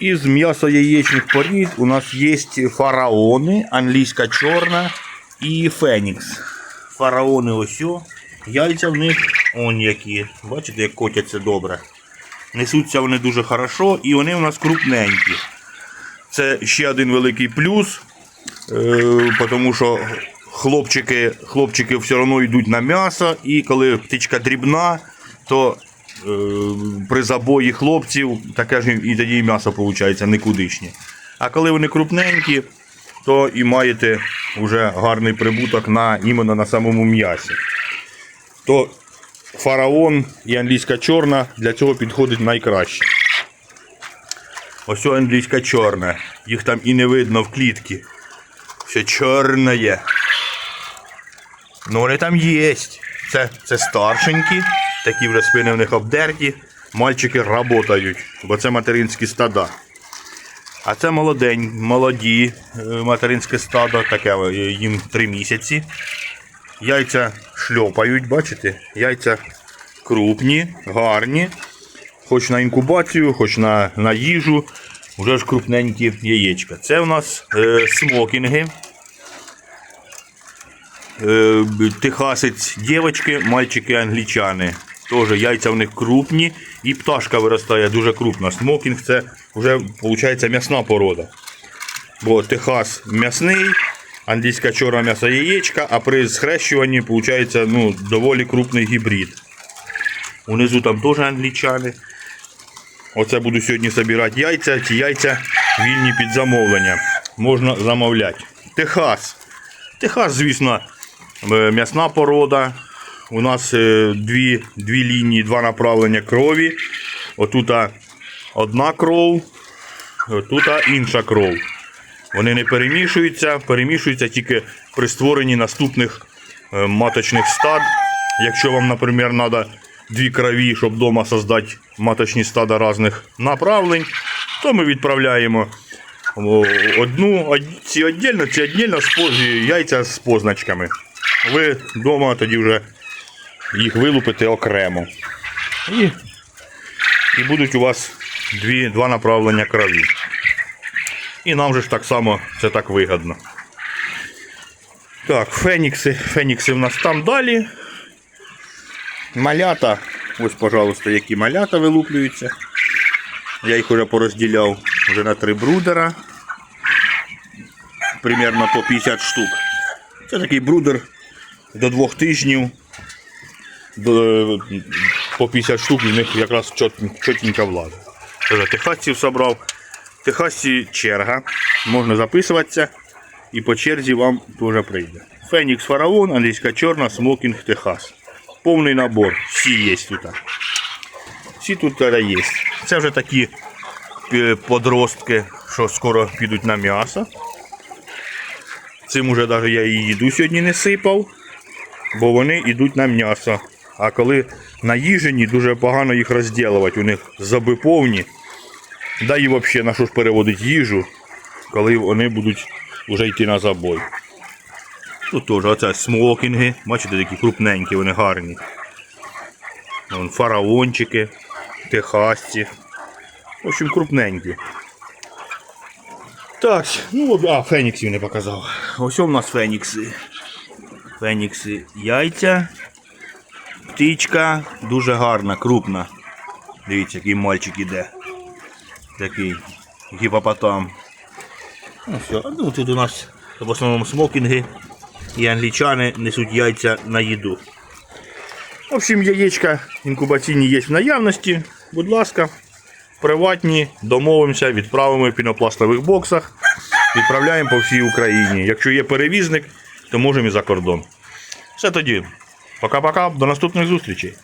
Із м'яса яєчних порід у нас є фараони, англійська чорна і фенікс. Фараони ось. о. Яйця в них он які. Бачите, як котяться добре. Несуться вони дуже хорошо і вони у нас крупненькі. Це ще один великий плюс, е, тому що хлопчики, хлопчики все одно йдуть на м'ясо, і коли птичка дрібна, то при забої хлопців таке ж і тоді і м'ясо виходить никудишнє. А коли вони крупненькі, то і маєте вже гарний прибуток на, іменно на самому м'ясі. То фараон і англійська чорна для цього підходить найкраще. Ось англійська чорна. Їх там і не видно в клітці. Все чорне є. Ну вони там є. Це, це старшенькі, такі вже спини в них обдерті. Мальчики работають, бо це материнські стада. А це молодень, молоді е, материнське стадо, таке е, їм 3 місяці. Яйця шльопають, бачите? Яйця крупні, гарні. Хоч на інкубацію, хоч на, на їжу. Вже ж крупненькі яєчка. Це у нас е, смокінги. Е, техасець дівчатки, мальчики англічани. Теж яйця в них крупні і пташка виростає дуже крупна. Смокінг це вже виходить м'ясна порода. Бо Техас м'ясний, англійська чорна м'ясо яєчка, а при схрещуванні виходить ну, доволі крупний гібрид. Унизу там теж англічани. Оце буду сьогодні збирати яйця. Ці яйця вільні під замовлення. Можна замовляти. Техас. Техас, звісно, е, м'ясна порода. У нас е, дві, дві лінії, два направлення крові. Отута одна кров, отута інша кров. Вони не перемішуються, перемішуються тільки при створенні наступних е, маточних стад. Якщо вам, наприклад, треба дві крові, щоб вдома создати маточні стада різних направлень, то ми відправляємо одну, од- ці віддільно, ці віддільно з яйця з позначками. Ви вдома тоді вже їх вилупите окремо. І, і будуть у вас дві, два направлення крові. І нам же ж так само це так вигідно. Так, фенікси. Фенікси в нас там далі. Малята. Ось, пожалуйста, які малята вилуплюються. Я їх вже порозділяв вже на три брудера. Примерно по 50 штук. Це такий брудер до двох тижнів. До, по 50 штук в них якраз чот- чотенько влазить. Вже техасців собрав. Техасі черга. Можна записуватися. І по черзі вам теж прийде. Фенікс фараон, англійська чорна, смокінг Техас. Повний набор. Всі є тут. Всі тут є. Це вже такі е, подростки, що скоро підуть на м'ясо. Цим уже навіть я і їду сьогодні не сипав, бо вони йдуть на м'ясо. А коли наїжені, дуже погано їх розділувати. У них зуби повні. Да і взагалі на що ж переводить їжу, коли вони будуть вже йти на забой. Тут теж оце смокінги. Бачите, такі крупненькі, вони гарні. Вон фараончики, техасці. В общем, крупненькі. Так, ну, а, феніксів не показав. Ось у нас фенікси. Фенікси яйця. Птичка дуже гарна, крупна. Дивіться, який мальчик іде. Такий гіпопотам. Ну все, ну тут у нас в основному смокінги і англічани несуть яйця на їду. В общем, яєчка інкубаційні є в наявності. Будь ласка, приватні, домовимося, відправимо в пінопластових боксах, відправляємо по всій Україні. Якщо є перевізник, то можемо і за кордон. Все тоді. Пока-пока, до наступних зустрічей.